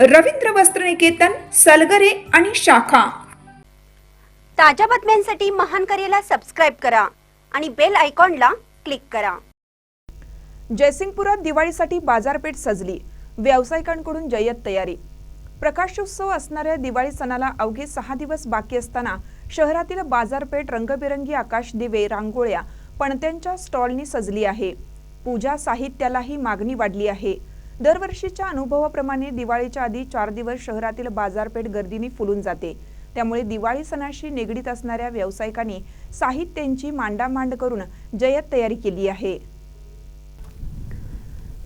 रवींद्र वस्त्रनिकेतन सलगरे आणि शाखा. ताज्या बातम्यांसाठी महान करेला सबस्क्राईब करा आणि बेल आयकॉनला क्लिक करा. जयसिंगपुरात दिवाळीसाठी बाजारपेठ सजली. व्यावसायिकांकडून जय्यत तयारी. प्रकाशोत्सव असणाऱ्या दिवाळी सणाला अवघे सहा दिवस बाकी असताना शहरातील बाजारपेठ रंगबिरंगी आकाश दिवे रांगोळ्या पणत्यांच्या स्टॉलनी सजली आहे. पूजा साहित्यालाही मागणी वाढली आहे. दरवर्षीच्या अनुभवाप्रमाणे दिवाळीच्या आधी चार दिवस शहरातील बाजारपेठ गर्दीने फुलून जाते. त्यामुळे दिवाळी सणाशी निगडीत असणाऱ्या व्यावसायिकांनी साहित्यांची मांडामांड करून जयत तयारी केली आहे.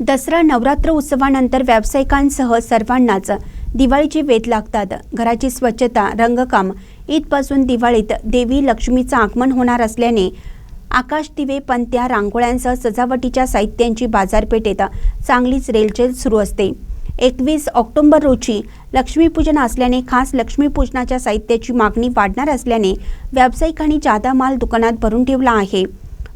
दसरा नवरात्र उत्सवानंतर व्यावसायिकांसह सर्वांनाच दिवाळीची वेध लागतात. घराची स्वच्छता रंगकाम ईदपासून दिवाळीत देवी लक्ष्मीचं आगमन होणार असल्याने आकाश दिवे पंत्या रांगोळ्यांसह सजावटीच्या साहित्यांची बाजारपेठेत चांगलीच रेलचेल सुरू असते. एकवीस ऑक्टोबर रोजी लक्ष्मीपूजन असल्याने खास लक्ष्मीपूजनाच्या साहित्याची मागणी वाढणार असल्याने व्यावसायिकांनी जादा माल दुकानात भरून ठेवला आहे.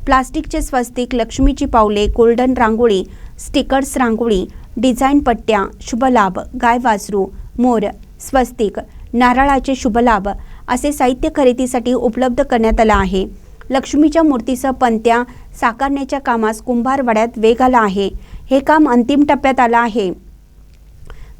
प्लास्टिकचे स्वस्तिक लक्ष्मीची पावले golden rangoli stickers rangoli design पट्ट्या शुभलाभ गाय वासरू मोर स्वस्तिक नारळाचे शुभलाभ असे साहित्य खरेदीसाठी उपलब्ध करण्यात आलं आहे. लक्ष्मीच्या मूर्तीसह पंत्या साकारण्याच्या कामास कुंभारवाड्यात वेग आला आहे. हे काम अंतिम टप्प्यात आलं आहे.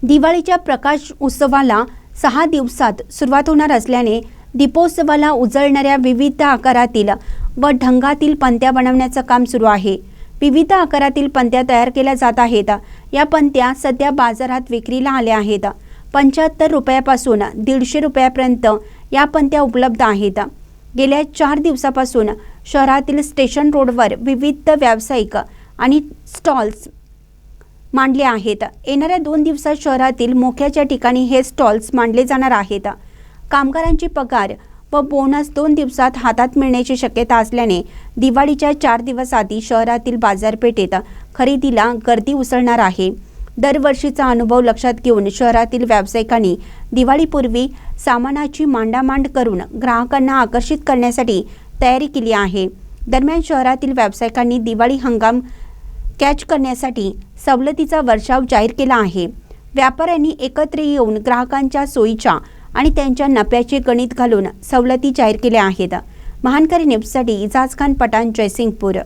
दिवाळीच्या प्रकाश उत्सवाला सहा दिवसात सुरुवात होणार असल्याने दीपोत्सवाला उजळणाऱ्या विविध आकारातील व ढंगातील पंत्या बनवण्याचं काम सुरू आहे. विविध आकारातील पंत्या तयार केल्या जात आहेत. या पंत्या सध्या बाजारात विक्रीला आल्या आहेत. पंच्याहत्तर रुपयापासून दीडशे रुपयापर्यंत या पंत्या उपलब्ध आहेत. गेल्या चार दिवसापासून शहरातील स्टेशन रोडवर विविध व्यावसायिक आणि स्टॉल्स मांडले आहेत. येणाऱ्या दोन दिवसात शहरातील मोक्याच्या ठिकाणी हे स्टॉल्स मांडले जाणार आहेत. कामगारांची पगार व बोनस दोन दिवसात हातात मिळण्याची शक्यता असल्याने दिवाळीच्या चार दिवस आधी शहरातील बाजारपेठेत खरेदीला गर्दी उसळणार आहे. दरवर्षीचा अनुभव लक्षात घेऊन शहरातील व्यावसायिकांनी दिवाळीपूर्वी सामानाची मांडामांड करून ग्राहकांना आकर्षित करण्यासाठी तयारी केली आहे. दरम्यान शहरातील व्यावसायिकांनी दिवाळी हंगाम कॅच करण्यासाठी सवलतीचा वर्षाव जाहीर केला आहे. व्यापाऱ्यांनी एकत्र येऊन ग्राहकांच्या सोयीच्या आणि त्यांच्या नफ्याचे गणित घालून सवलती जाहीर केल्या आहेत. महानकरी न्यूजसाठी इजाज खान पठाण जयसिंगपूर.